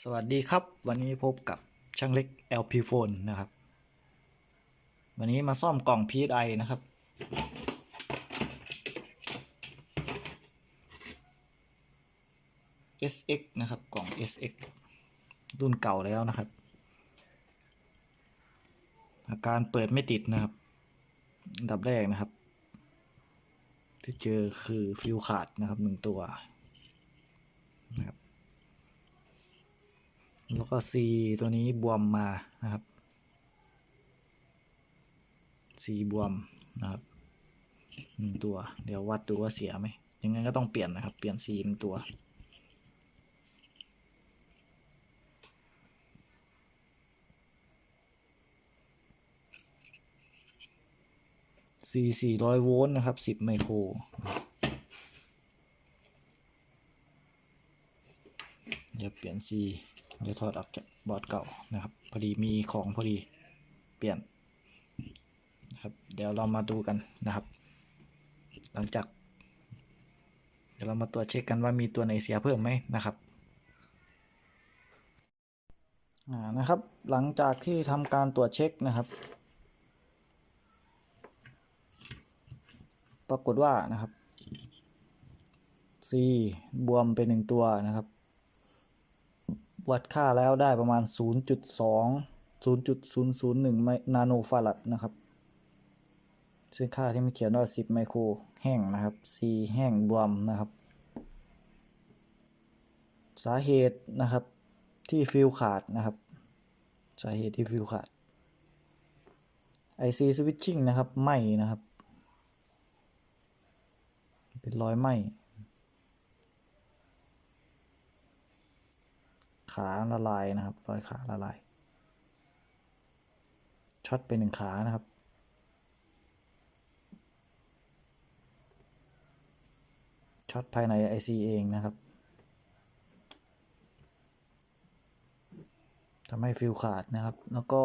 สวัสดีครับ วันนี้พบกับช่างเล็ก LP Phone นะครับ วันนี้มาซ่อมกล่อง PSI นะครับ SX นะครับกล่อง SX รุ่นเก่าแล้วนะครับ อาการเปิดไม่ติดนะครับอันดับแรกนะครับ ที่เจอคือฟิวขาดนะครับหนึ่งตัวนะครับ แล้วก็ C ตัวนี้บวมมานะครับ C บวมนะครับหนึ่งตัว เดี๋ยววัดดูว่าเสียไหมยังไงก็ต้องเปลี่ยนนะครับ เปลี่ยน C หนึ่งตัว C 400โวลต์นะครับ10ไมโครเดี๋ยวเปลี่ยน C เดี๋ยวถอดออกจากบอร์ดเก่านะครับ พอดีมีของพอดีเปลี่ยนนะครับ เดี๋ยวเรามาดูกันนะครับ หลังจาก เดี๋ยวเรามาตรวจเช็คกันว่ามีตัวไหนเสียเพิ่มไหมนะครับอ่านะครับ หลังจากที่ทำการตรวจเช็คนะครับ ปรากฏว่านะครับ C บวมไปหนึ่งตัวนะครับ วัดค่าแล้วได้ประมาณ 0.2 0.001 นาโนฟารัดนะครับ ซึ่งค่าที่มันเขียนว่า 10 ไมโครแห้งนะครับ C แห้งบวมนะครับ สาเหตุนะครับที่ฟิลขาดนะครับ สาเหตุที่ฟิลขาด IC switching นะครับไหมนะครับ เป็นรอยไหม ขาละลายนะครับ รอยขาละลาย ช็อตไปหนึ่งขานะครับ ช็อตภายใน IC เองนะครับทำให้ฟิวขาดนะครับ แล้วก็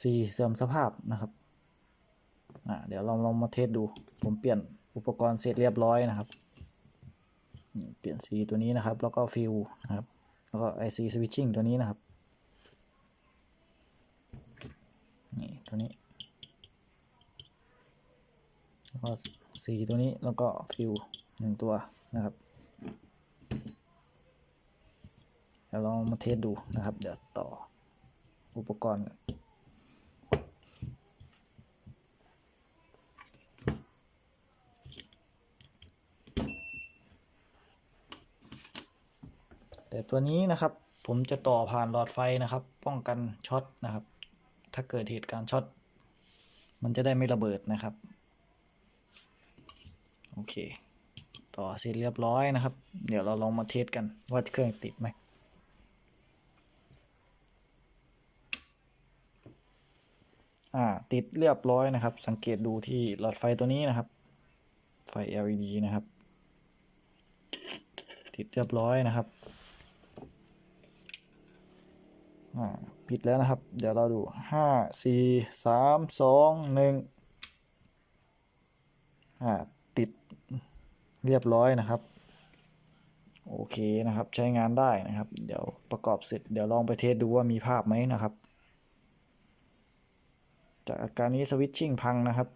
C เสื่อมสภาพนะครับอะเดี๋ยวเราลองมาเทสดู ผมเปลี่ยนอุปกรณ์เสร็จเรียบร้อยนะครับ เปลี่ยน C ตัวนี้นะครับ แล้วก็ฟิวนะครับ แล้วก็ IC switching ตัวนี้นะครับ นี่ตัวนี้ แล้วก็ C ตัวนี้ แล้วก็ฟิวหนึ่งตัวนะครับ เดี๋ยวลองมาเทสดูนะครับ เดี๋ยวต่ออุปกรณ์กัน แต่ตัวนี้นะครับผมจะต่อผ่านหลอดไฟนะครับ ป้องกันช็อตนะครับ ถ้าเกิดเหตุการณ์ช็อตมันจะได้ไม่ระเบิดนะครับ โอเค ต่อเสร็จเรียบร้อยนะครับ เดี๋ยวเราลองมาเทสกันว่าเครื่องติดไหมอ่าติดเรียบร้อยนะครับ สังเกตดูที่หลอดไฟตัวนี้นะครับ ไฟ LED นะครับ ติดเรียบร้อยนะครับ อ่า ปิดแล้วนะครับ เดี๋ยวเราดูห้าสี่สามสองหนึ่งติดเรียบร้อยนะครับ โอเคนะครับใช้งานได้นะครับ เดี๋ยวประกอบเสร็จเดี๋ยวลองไปเทสดูว่ามีภาพไหมนะครับ จากอาการนี้สวิตชิ่งพังนะครับ